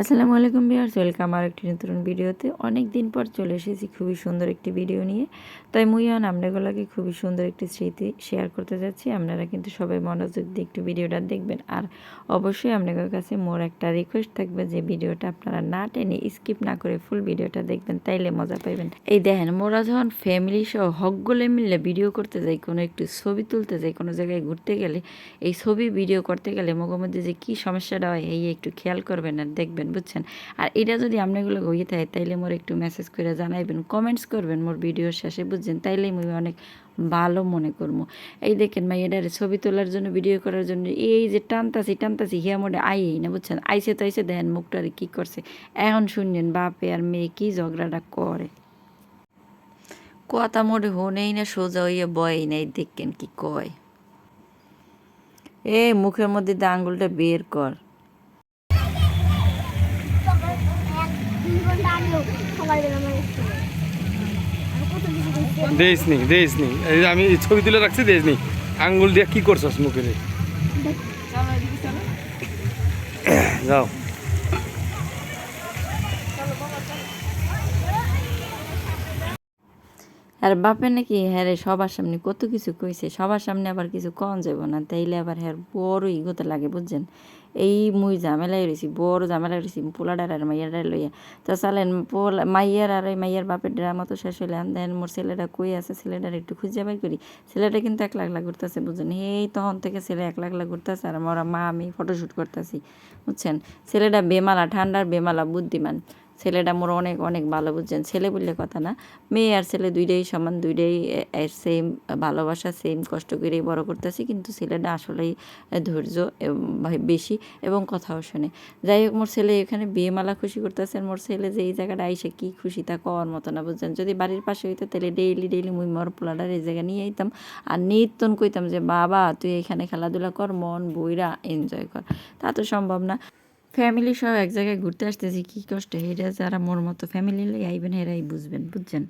আসসালামু আলাইকুম বিয়ার্স ওয়েলকাম আর একটি নতুন ভিডিওতে। অনেক দিন পর চলে এসেছি খুবই সুন্দর একটি ভিডিও নিয়ে। তাই মুইয়ান আপনাগুলোকে খুবই সুন্দর একটি স্মৃতি শেয়ার করতে যাচ্ছি। আপনারা কিন্তু সবাই মনোযোগ দিয়ে একটু ভিডিওটা দেখবেন। আর অবশ্যই আপনাদের কাছে মোর একটা রিকোয়েস্ট থাকবে যে ভিডিওটা আপনারা না টেনে স্কিপ না করে ফুল ভিডিওটা দেখবেন, তাইলে মজা পাইবেন। এই দেখেন, মোরা যখন ফ্যামিলি সহ হকগুলো মিললে ভিডিও করতে যাই, কোনো একটু ছবি তুলতে যাই, কোনো জায়গায় ঘুরতে গেলে, এই ছবি ভিডিও করতে গেলে মধ্যে যে কী সমস্যাটা হয়, এই একটু খেয়াল করবেন আর দেখবেন। বুঝছেন? আর এটা যদি আপনাগুলো হয়ে থাকে, তাইলে মোর একটু মেসেজ করে জানাইবেন কমেন্টস করবেন মোর ভিডিওর শেষে, বুঝছেন? তাইলে আমি অনেক ভালো মনে করব। এই দেখেন মাই এটারে ছবি তোলার জন্য ভিডিও করার জন্য, এই যে টানতাছি টানতাছি, হিয়া মোডে আইই না, বুঝছেন? আইসে তো আইসে দেখেন মুখটারে কী করছে। এখন শুনলেন বাপে আর মেয়ে কী ঝগড়াটা করে? কথা মোড়ে হনেই না, সোজা হইয়া বয়ই নাই, দেখেন কি কয়। এ মুখের মধ্যে দিয়ে আঙ্গুলটা বের কর। দেশ নি দেশ নি আমি ছবি তুলে রাখছি দেশ নি আঙ্গুল দিয়ে কি করছস মুখে যাও। আর বাপে নাকি হ্যাঁ সবার সামনে কত কিছু কইছে, সবার সামনে আবার কিছু কন যাব না। তাইলে আবার হ্যাঁ বড় ইগোতে লাগে, বুঝছেন? এই মুই ঝামেলায় রয়েছি বড় ঝামেলায় রয়েছি পোলাডার আর মাইয়াডার লইয়া। তা চালেন, পোলা, মাইয়ার আর ওই মাইয়ার বাপের ড্রামা তো শেষ হইলে দেন মোর ছেলেটা কই আছে, ছেলেটার একটু খুঁজে বাই করি। ছেলেটা কিন্তু এক লাখ লাখ ঘুরতেছে, বুঝছেন? এই তখন থেকে ছেলে এক লাখ লাখ ঘুরতেছে, আর মোরা মা আমি ফটোশ্যুট করতেছি, বুঝছেন? ছেলেটা বেমালা, ঠান্ডার বেমালা, বুদ্ধিমান। ছেলেটা মোর অনেক অনেক ভালো, বুঝছেন? ছেলে বললে কথা না। মেয়ে আর ছেলে দুইটাই সমান, দুইটাই সেম ভালোবাসা সেম কষ্ট করেই বড় করতেছি। কিন্তু ছেলেটা আসলেই ধৈর্য বেশি এবং কথাও শোনে। যাই হোক, মোর ছেলে এখানে বিয়ে মালা খুশি করতেছেন মোর ছেলে যে এই জায়গাটা আইসে কি খুশি তা কওয়ার মতো না, বুঝছেন? যদি বাড়ির পাশে হইতো, তাহলে ডেইলি ডেইলি মুই মোর পোলাটার এই জায়গায় নিয়ে আইতাম। আর নিত্যন কইতাম যে, বাবা, তুই এখানে খেলাধুলা কর, মন বইরা এনজয় কর। তা তো সম্ভব না। ফ্যামিলি সহ এক জায়গায় ঘুরতে আসতেছি, কী কষ্ট? হেরা যারা মোর মতো ফ্যামিলি আইবেন হেরাই বুঝবেন, বুঝছেন?